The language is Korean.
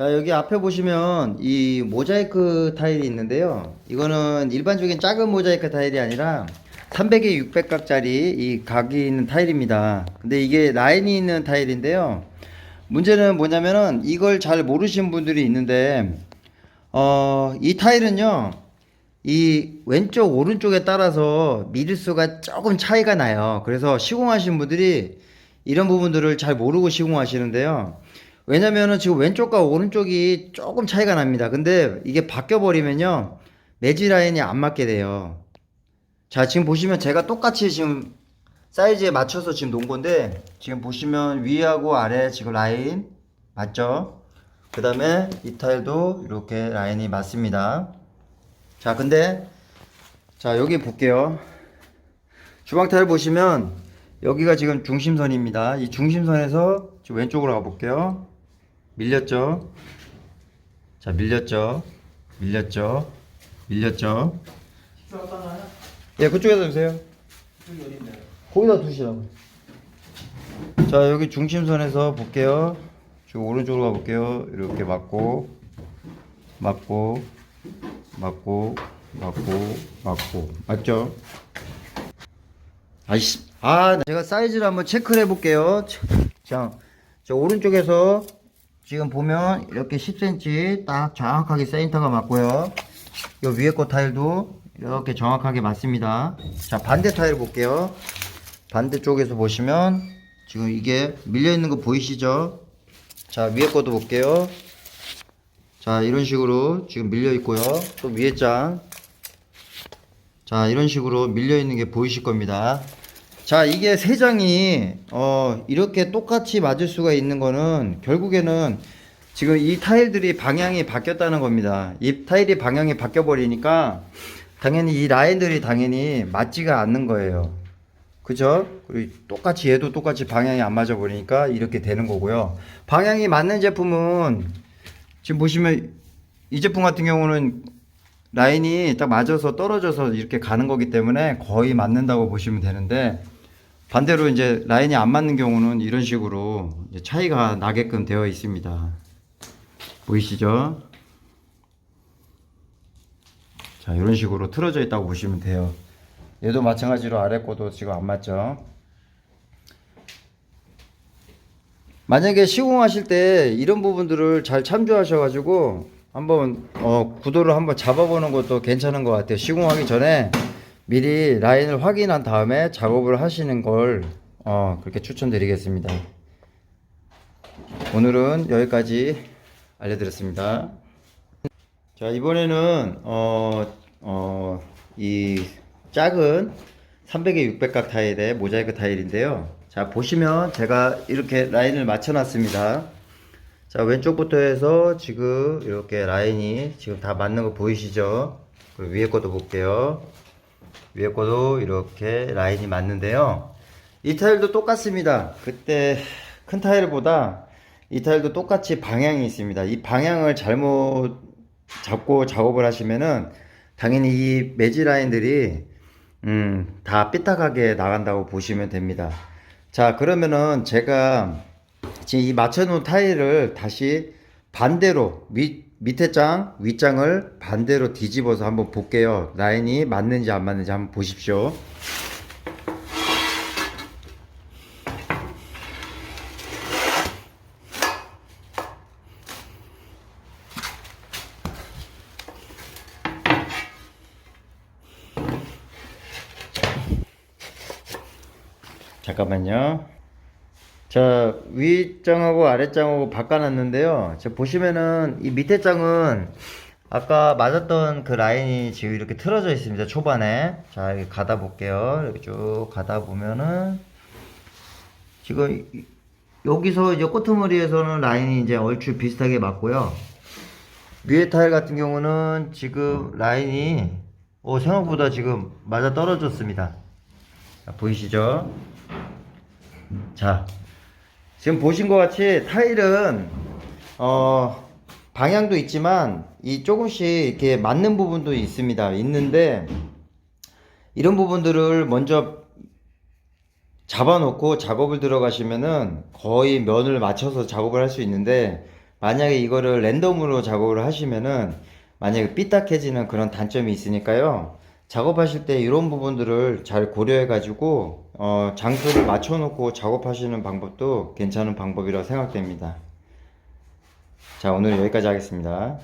자, 여기 앞에 보시면 이 모자이크 타일이 있는데요. 이거는 일반적인 작은 모자이크 타일이 아니라 300에 600각짜리 이 각이 있는 타일입니다. 근데 이게 라인이 있는 타일인데요. 문제는 뭐냐면은 이걸 잘 모르시는 분들이 있는데, 어, 이 타일은요, 이 왼쪽 오른쪽에 따라서 미리수가 조금 차이가 나요. 그래서 시공하신 분들이 이런 부분들을 잘 모르고 시공하시는데요. 왜냐면은 지금 왼쪽과 오른쪽이 조금 차이가 납니다. 근데 이게 바뀌어 버리면요. 매지 라인이 안 맞게 돼요. 자, 지금 보시면 제가 똑같이 지금 사이즈에 맞춰서 지금 놓은 건데 지금 보시면 위하고 아래 지금 라인 맞죠? 그 다음에 이 타일도 이렇게 라인이 맞습니다. 자, 근데 자, 여기 볼게요. 주방 타일 보시면 여기가 지금 중심선입니다. 이 중심선에서 지금 왼쪽으로 가볼게요. 밀렸죠? 자, 밀렸죠? 밀렸죠? 밀렸죠? 예, 그쪽에다 주세요. 거기다 두시라고. 자, 여기 중심선에서 볼게요. 지금 오른쪽으로 가볼게요. 이렇게 맞고, 맞고, 맞고, 맞고, 맞고. 맞죠? 아이씨. 아, 제가 사이즈를 한번 체크를 해볼게요. 자, 저 오른쪽에서 지금 보면 이렇게 10cm 딱 정확하게 센터가 맞고요. 요 위에 거 타일도 이렇게 정확하게 맞습니다. 자, 반대 타일 볼게요. 반대쪽에서 보시면 지금 이게 밀려 있는 거 보이시죠? 자, 위에 것도 볼게요. 자, 이런 식으로 지금 밀려 있고요. 또 위에 장. 자, 이런 식으로 밀려 있는 게 보이실 겁니다. 자, 이게 세 장이 어, 이렇게 똑같이 맞을 수가 있는 거는 결국에는 지금 이 타일들이 방향이 바뀌었다는 겁니다. 이 타일이 방향이 바뀌어 버리니까 당연히 이 라인들이 당연히 맞지가 않는 거예요. 그죠? 그리고 똑같이 얘도 똑같이 방향이 안 맞아 버리니까 이렇게 되는 거고요. 방향이 맞는 제품은 지금 보시면 이 제품 같은 경우는 라인이 딱 맞아서 떨어져서 이렇게 가는 거기 때문에 거의 맞는다고 보시면 되는데 반대로 이제 라인이 안 맞는 경우는 이런 식으로 차이가 나게끔 되어 있습니다. 보이시죠? 자, 이런 식으로 틀어져 있다고 보시면 돼요. 얘도 마찬가지로 아래 거도 지금 안 맞죠? 만약에 시공하실 때 이런 부분들을 잘 참조하셔가지고 한번 어, 구도를 한번 잡아보는 것도 괜찮은 것 같아요. 시공하기 전에 미리 라인을 확인한 다음에 작업을 하시는 걸 어, 그렇게 추천드리겠습니다. 오늘은 여기까지 알려드렸습니다. 자 이번에는 어, 어, 이 작은 300에 600각 타일의 모자이크 타일인데요. 자 보시면 제가 이렇게 라인을 맞춰놨습니다. 자 왼쪽부터 해서 지금 이렇게 라인이 지금 다 맞는 거 보이시죠? 그리고 위에 것도 볼게요. 위에 것도 이렇게 라인이 맞는데요. 이 타일도 똑같습니다. 그때 큰 타일보다 이 타일도 똑같이 방향이 있습니다. 이 방향을 잘못 잡고 작업을 하시면은 당연히 이 매지 라인들이 음, 다 삐딱하게 나간다고 보시면 됩니다. 자, 그러면은 제가 지금 이 맞춰놓은 타일을 다시 반대로 위, 밑에 장, 윗장을 반대로 뒤집어서 한번 볼게요. 라인이 맞는지 안 맞는지 한번 보십시오. 잠깐만요. 자, 윗장하고 아랫장하고 바꿔놨는데요. 자, 보시면은 이 밑에 장은 아까 맞았던 그 라인이 지금 이렇게 틀어져 있습니다. 초반에. 자, 이렇게 가다 볼게요. 이렇게 쭉 가다 보면은 지금 이- 여기서 이제 꼬투머리에서는 라인이 이제 얼추 비슷하게 맞고요. 위에 타일 같은 경우는 지금 라인이 어, 생각보다 지금 맞아 떨어졌습니다. 자, 보이시죠? 자, 지금 보신 것 같이 타일은 어 방향도 있지만 이 조금씩 이렇게 맞는 부분도 있습니다. 있는데 이런 부분들을 먼저 잡아놓고 작업을 들어가시면은 거의 면을 맞춰서 작업을 할 수 있는데 만약에 이거를 랜덤으로 작업을 하시면은 만약에 삐딱해지는 그런 단점이 있으니까요. 작업하실 때 이런 부분들을 잘 고려해 가지고 어, 장소를 맞춰 놓고 작업하시는 방법도 괜찮은 방법이라고 생각됩니다. 자, 오늘 여기까지 하겠습니다.